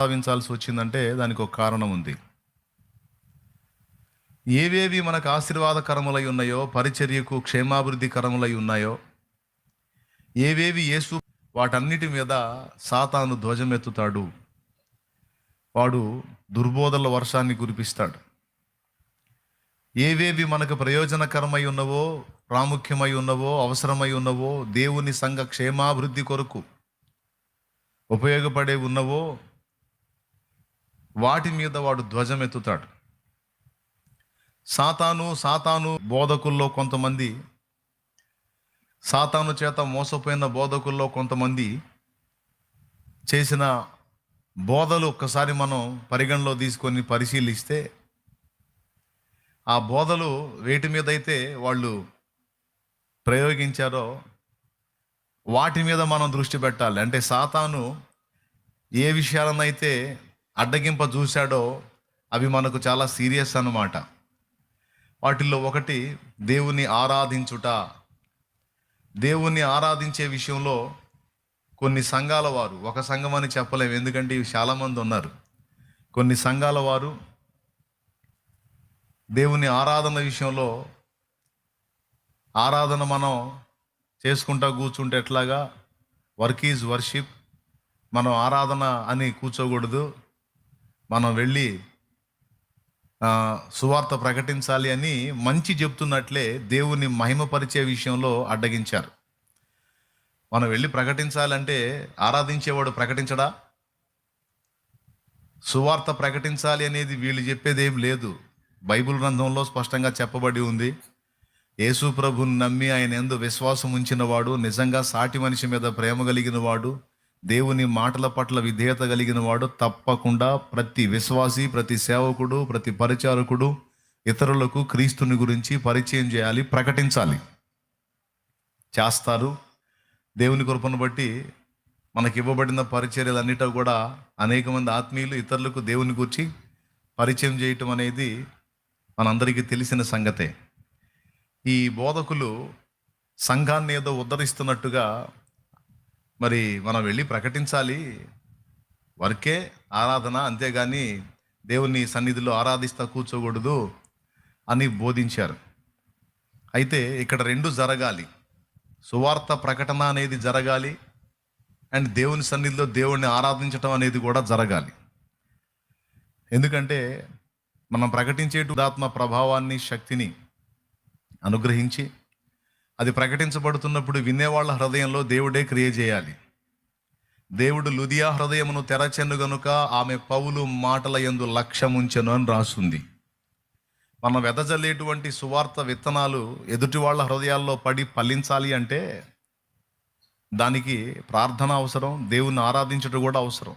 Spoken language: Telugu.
భావించాల్సి వచ్చిందంటే దానికి ఒక కారణం ఉంది. ఏవేవి మనకు ఆశీర్వాదకరములై ఉన్నాయో పరిచర్యకు క్షేమాభివృద్ధి కరములై ఉన్నాయో ఏవేవి యేసు వాటన్నిటి మీద సాతాను ధ్వజమెత్తుతాడు. వాడు దుర్బోధల వర్షాన్ని కురిపిస్తాడు. ఏవేవి మనకు ప్రయోజనకరమై ఉన్నవో ప్రాముఖ్యమై ఉన్నవో అవసరమై ఉన్నవో దేవుని సంఘ క్షేమాభివృద్ధి కొరకు ఉపయోగపడే ఉన్నవో వాటి మీద వాడు ధ్వజమెత్తుతాడు. సాతాను సాతాను బోధకుల్లో కొంతమంది సాతాను చేత మోసపోయిన బోధకుల్లో కొంతమంది చేసిన బోధలు ఒక్కసారి మనం పరిగణలో తీసుకొని పరిశీలిస్తే ఆ బోధలు వేటి మీద అయితే వాళ్ళు ప్రయోగించారో వాటి మీద మనం దృష్టి పెట్టాలి. అంటే సాతాను ఏ విషయాలనైతే అడ్డగింప చూశాడో అవి మనకు చాలా సీరియస్ అన్నమాట. వాటిల్లో ఒకటి దేవుని ఆరాధించుట. దేవుణ్ణి ఆరాధించే విషయంలో కొన్ని సంఘాల వారు ఒక సంఘం అని చెప్పలేము ఎందుకంటే ఇవి చాలామంది ఉన్నారు. కొన్ని సంఘాల వారు దేవుని ఆరాధన విషయంలో ఆరాధన మనం చేసుకుంటా కూర్చుంటే ఎట్లాగా? Work is worship. మనం ఆరాధన అని కూర్చోకూడదు. మనం వెళ్ళి సువార్త ప్రకటించాలి అని మంచి చెప్తున్నట్లే దేవుని మహిమపరిచే విషయంలో అడ్డగించారు. మనం వెళ్ళి ప్రకటించాలంటే ఆరాధించేవాడు ప్రకటించడా? సువార్త ప్రకటించాలి అనేది వీళ్ళు చెప్పేది ఏం లేదు. బైబిల్ గ్రంథంలో స్పష్టంగా చెప్పబడి ఉంది. యేసు ప్రభుని నమ్మి ఆయన ఎందు విశ్వాసం ఉంచినవాడు నిజంగా సాటి మనిషి మీద ప్రేమ కలిగిన వాడు దేవుని మాటల పట్ల విధేయత కలిగిన వాడు తప్పకుండా ప్రతి విశ్వాసి ప్రతి సేవకుడు ప్రతి పరిచారకుడు ఇతరులకు క్రీస్తుని గురించి పరిచయం చేయాలి ప్రకటించాలి. చేస్తారు. దేవుని కృపను బట్టి మనకి ఇవ్వబడిన పరిచర్యలన్నిటో కూడా అనేక మంది ఆత్మీయులు ఇతరులకు దేవుని గురించి పరిచయం చేయటం అనేది మనందరికీ తెలిసిన సంగతే. ఈ బోధకులు సంఘాన్ని ఏదో ఉద్ధరిస్తున్నట్టుగా మరి మనం వెళ్ళి ప్రకటించాలి. వర్కే ఆరాధన అంతేగాని దేవుని సన్నిధిలో ఆరాధిస్తా కూర్చోకూడదు అని బోధించారు. అయితే ఇక్కడ రెండు జరగాలి. సువార్త ప్రకటన అనేది జరగాలి అండ్ దేవుని సన్నిధిలో దేవుణ్ణి ఆరాధించటం అనేది కూడా జరగాలి. ఎందుకంటే మనం ప్రకటించేటు ఆత్మ ప్రభావాన్ని శక్తిని అనుగ్రహించి అది ప్రకటించబడుతున్నప్పుడు వినేవాళ్ళ హృదయంలో దేవుడే క్రియ చేయాలి. దేవుడు లుదియా హృదయమును తెరచెను గనుక ఆమె పౌలు మాటల యందు లక్ష్యముంచెను అని రాసుంది. మనం వెదజల్లేటువంటి సువార్త విత్తనాలు ఎదుటి వాళ్ళ హృదయాల్లో పడి ఫలించాలి అంటే దానికి ప్రార్థన అవసరం దేవుణ్ణి ఆరాధించడం కూడా అవసరం.